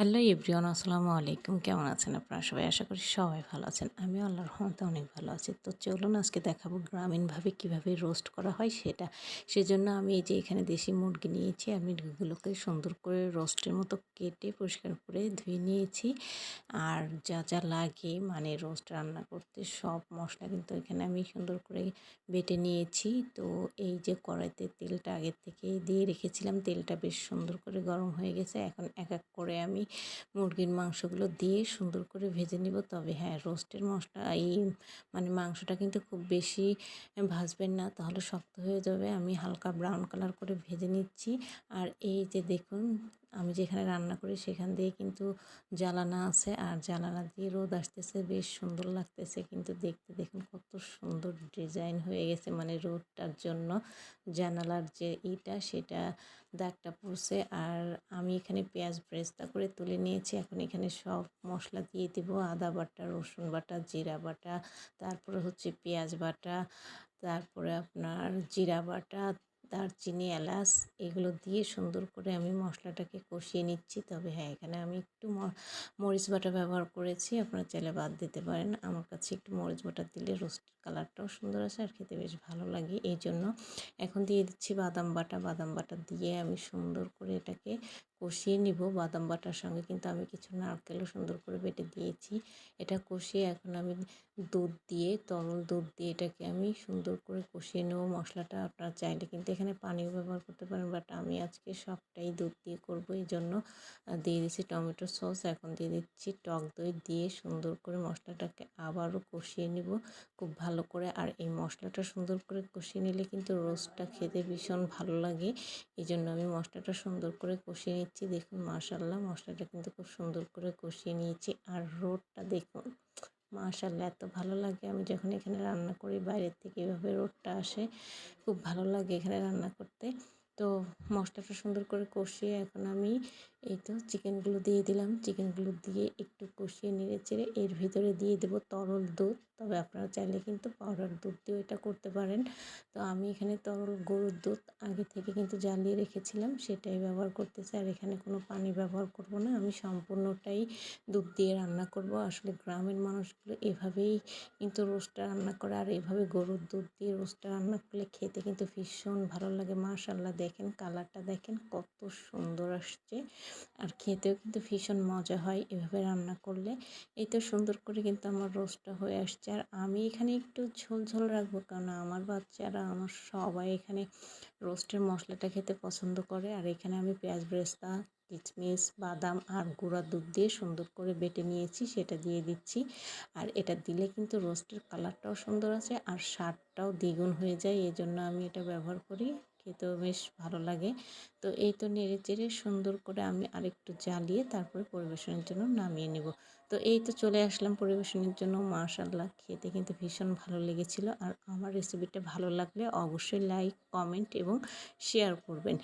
Hello everyone, আসসালামু আলাইকুম। কেমন আছেন আপনারা? সবাই আশা করি সবাই ভালো আছেন। আমি আল্লাহর রহমতে অনেক ভালো আছি। তো চলুন আজকে দেখাবো গ্রামীণভাবে কীভাবে রোস্ট করা হয় সেটা। সেজন্য আমি এই যে এখানে দেশি মুরগি নিয়েছি আমি এগুলোকে সুন্দর করে রোস্টের মতো কেটে পরিষ্কার করে ধুয়ে নিয়েছি। আর যা যা লাগে মানে রোস্ট রান্না করতে সব মশলা কিন্তু এখানে আমি সুন্দর করে বেটে নিয়েছি। তো এই যে কড়াইতে তেলটা আগের থেকে দিয়ে রেখেছিলাম। তেলটা বেশ সুন্দর করে গরম হয়ে গেছে। এখন এক এক করে আমি মুরগির মাংসগুলো দিয়ে সুন্দর করে ভেজে নিব। তবে হ্যাঁ রোস্টের মশলা এই মানে মাংসটা কিন্তু খুব বেশি ভাজবেন না, তাহলে শক্ত হয়ে যাবে। আমি হালকা ব্রাউন কালার করে ভেজে নিচ্ছি। আর এই যে দেখুন আমি যেখানে রান্না করি সেখান দিয়ে কিন্তু জ্বালানা আছে। আর জ্বালানা দিয়ে রোদ আসতেছে, বেশ সুন্দর লাগতেছে কিন্তু দেখতে। দেখুন কত সুন্দর ডিজাইন হয়ে গেছে মানে রোদটার জন্য। জানালার যে ইটা সেটা দাগটা পড়ছে। আর আমি এখানে পেঁয়াজ ব্রেস্তা করে তুলে নিয়েছি। এখন এখানে সব মশলা দিয়ে দিব। আদা বাটা, রসুন বাটা, জিরা বাটা, তারপরে হচ্ছে পেঁয়াজ বাটা, তারপরে আপনার জিরা বাটা দারচিনি, এলাচ এগুলো দিয়ে সুন্দর করে আমি মশলাটাকে কষিয়ে নিচ্ছি। তবে হ্যাঁ এখানে আমি একটু মরিচ বাটা ব্যবহার করেছি। আপনারা চাইলে বাদ দিতে পারেন। আমার কাছে একটু মরিচ বাটা দিলে রোস্ট কালারটাও সুন্দর আছে আর খেতে বেশ ভালো লাগে। এই জন্য এখন দিয়ে দিচ্ছি বাদাম বাটা। বাদাম বাটা দিয়ে আমি সুন্দর করে এটাকে কষিয়ে নিব। বাদাম বাটার সঙ্গে কিন্তু আমি কিছু নারকেলও সুন্দর করে বেটে দিয়েছি। এটা কষিয়ে এখন আমি দুধ দিয়ে, তরল দুধ দিয়ে এটাকে আমি সুন্দর করে কষিয়ে নেব। মশলাটা আপনারা চাইলে কিন্তু এখানে পানিও ব্যবহার করতে পারেন, বাট আমি আজকে সবটাই দুধ দিয়ে করব। এই জন্য দিয়ে দিচ্ছি টমেটো সস। এখন দিয়ে দিচ্ছি টক দই দিয়ে সুন্দর করে মশলাটাকে আবারও কষিয়ে নিব। খুব ভালো করে। আর এই মশলাটা সুন্দর করে কষিয়ে নিলে কিন্তু রোস্টটা খেতে ভীষণ ভালো লাগে। এই জন্য আমি মশলাটা সুন্দর করে কষিয়ে নিচ্ছি দেখুন মাশাল্লাহ মশলাটা কিন্তু খুব সুন্দর করে কষিয়ে নিয়েছি। আর রোডটা দেখুন মাশাল্লাহ এত ভালো লাগে। আমি যখন এখানে রান্না করি, বাইরের থেকে এভাবে রোডটা আসে, খুব ভালো লাগে এখানে রান্না করতে। তো মশলাটা সুন্দর করে কষিয়ে এখন আমি এই তো চিকেনগুলো দিয়ে দিলাম। চিকেনগুলো দিয়ে একটু কষিয়ে নেড়ে চেড়ে এর ভিতরে দিয়ে দেবো তরল দুধ। তবে আপনারা চাইলে কিন্তু পাউডার দুধ দিয়েও এটা করতে পারেন। তো আমি এখানে তরল গরুর দুধ আগে থেকে কিন্তু জ্বালিয়ে রেখেছিলাম, সেটাই ব্যবহার করতেছি। আর এখানে কোনো পানি ব্যবহার করব না, আমি সম্পূর্ণটাই দুধ দিয়ে রান্না করব। আসলে গ্রামের মানুষগুলো এভাবেই কিন্তু রোস্টটা রান্না করে, আর এভাবে গরুর দুধ দিয়ে রোস্টটা রান্না করলে খেতে কিন্তু ভীষণ ভালো লাগে মাশাল্লাহ দেখেন কালারটা দেখেন কত সুন্দর আসছে। আর খেতেও কিন্তু ভীষণ মজা হয় এভাবে রান্না করলে। এই তো সুন্দর করে কিন্তু আমার রোস্টটা হয়ে আসছে। আর আমি এখানে একটু ঝোল ঝোল রাখব কারণ আমার বাচ্চারা আমার সবাই এখানে রোস্টের মশলাটা খেতে পছন্দ করে। আর এখানে আমি পেঁয়াজ ব্রেস্তা কিচমিচ বাদাম আর গুঁড়া দুধ দিয়ে সুন্দর করে বেটে নিয়েছি, সেটা দিয়ে দিচ্ছি। আর এটা দিলে কিন্তু রোস্টের কালারটাও সুন্দর আছে আর স্বাদটাও দ্বিগুণ হয়ে যায়। এই জন্য আমি এটা ব্যবহার করি। খেতেও বেশ ভালো লাগে। তো এই তো নেড়ে চেড়ে সুন্দর করে আমি আরেকটু জ্বালিয়ে তারপরে পরিবেশনের জন্য নামিয়ে নেব। তো এই তো চলে আসলাম পরিবেশনের জন্য। মাশাল্লাহ খেতে কিন্তু ভীষণ ভালো লেগেছিল। আর আমার রেসিপিটা ভালো লাগলে অবশ্যই লাইক কমেন্ট এবং শেয়ার করবেন।